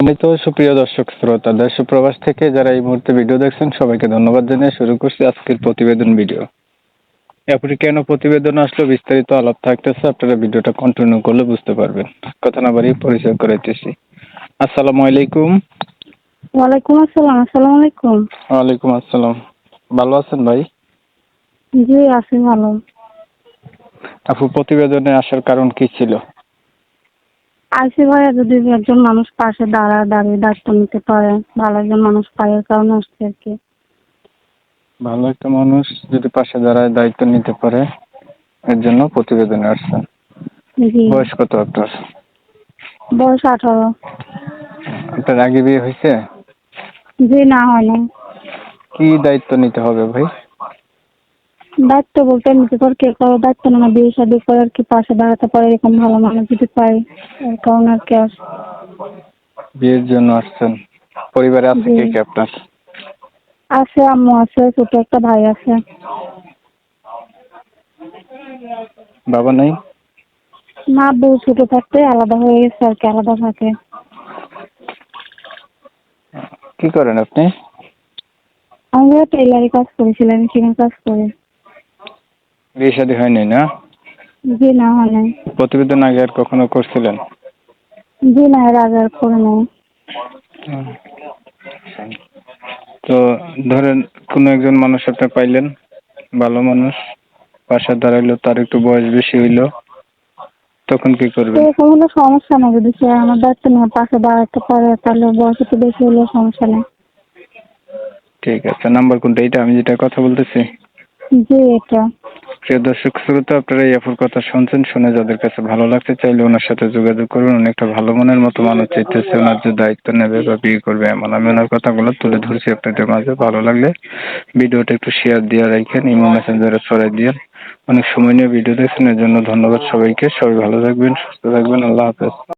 সম্মানিত সুপ্রিয় দর্শক শ্রোতা দেশ প্রবাস থেকে যারা এই মুহূর্তে ভিডিও দেখছেন সবাইকে ধন্যবাদ জানিয়ে শুরু করছি আজকের প্রতিবেদন ভিডিও এরপরে কেন প্রতিবেদন আসলো বিস্তারিত আলাপ থাকতেছে আপনারা ভিডিওটা কন্টিনিউ করলে বুঝতে পারবেন। কথা না বাড়িয়ে পরিচয় করাইতেছি আসসালামু আলাইকুম। ওয়ালাইকুম আসসালাম আসসালামু আলাইকুম। ওয়ালাইকুম আসসালাম। ভালো আছেন ভাই? জি আছি ভালো। আপু প্রতিবেদনে আসার কারণ কি ছিল? আইসি ভাইয়া যদি একজন মানুষ পাশে দাঁড়ায় দাঁড়িয়ে দায়িত্ব নিতে পারে। ভালো একজন মানুষ পায়ের কারণে আসছে আর কি। ভালো একটা মানুষ যদি পাশে দাঁড়ায় দায়িত্ব নিতে পারে এর জন্য প্রতিবেদনে আসছেন জি। বয়স কত আপনার? বয়স আঠারো। আপনার আগে বিয়ে হয়েছে? জি না হয় কি দায়িত্ব নিতে হবে ভাই? দায়িত্ব বলতে নিতে পারে কে কারও? দায়িত্ব না না বিয়ে শাদী করে আর কি পাশে দাঁড়াতে পারে এরকম ভালো মানুষ যদি পাই এর কারণে আর কি আস বিয়ের জন্য আসছেন। পরিবারে আছে কে কে আপনার? আছে আম্মু আছে ছোট একটা ভাই আছে। বাবা নাই? মা বউ ছোট থাকতে আলাদা হয়ে গেছে আর কি আলাদা থাকে। কি করেন আপনি? আমি টেলারি কাজ করেছিলাম মেশিনের কাজ করে। বিয়ে শাদী হয়নি না? জি না হয় নাই। প্রতিবেদন আগে আর কখনো করছিলেন? জি না এর আগে আর করে নাই। তো ধরেন কোনো একজন মানুষ আপনি পাইলেন ভালো মানুষ পাশে দাঁড়াইলো তার একটু বয়স বেশি হইল তখন কি করবেন? এরকম হলে সমস্যা নেই যদি সে আমার দায়িত্ব নিয়ে পাশে দাঁড়াতে পারে তাহলে বয়স একটু বেশি হলেও সমস্যা নেই। ঠিক আছে নাম্বার কোনটা? এটা আমি যেটা কথা বলতেছি। জি এটা। প্রিয় দর্শক শ্রোতা, আপনারা অপর কথা শুনছেন। শুনে যাদের কাছে ভালো লাগতে চাইলে ওনার সাথে যোগাযোগ করুন। উনি একটা ভালো মনের মতো মানুষ চাইতেছে। ওনার যে দায়িত্ব নেবে বা বিয়ে করবে, এমন আমি ওনার কথাগুলো তুলে ধরছি আপনাদের মাঝে। ভালো লাগলে ভিডিওটা একটু শেয়ার দিয়ে রাখেন ইমো মেসেঞ্জারে ছড়াই দিয়ে। অনেক সময় নিয়ে ভিডিও দেখছেন এর জন্য ধন্যবাদ সবাইকে। সবাই ভালো থাকবেন, সুস্থ থাকবেন। আল্লাহ হাফেজ।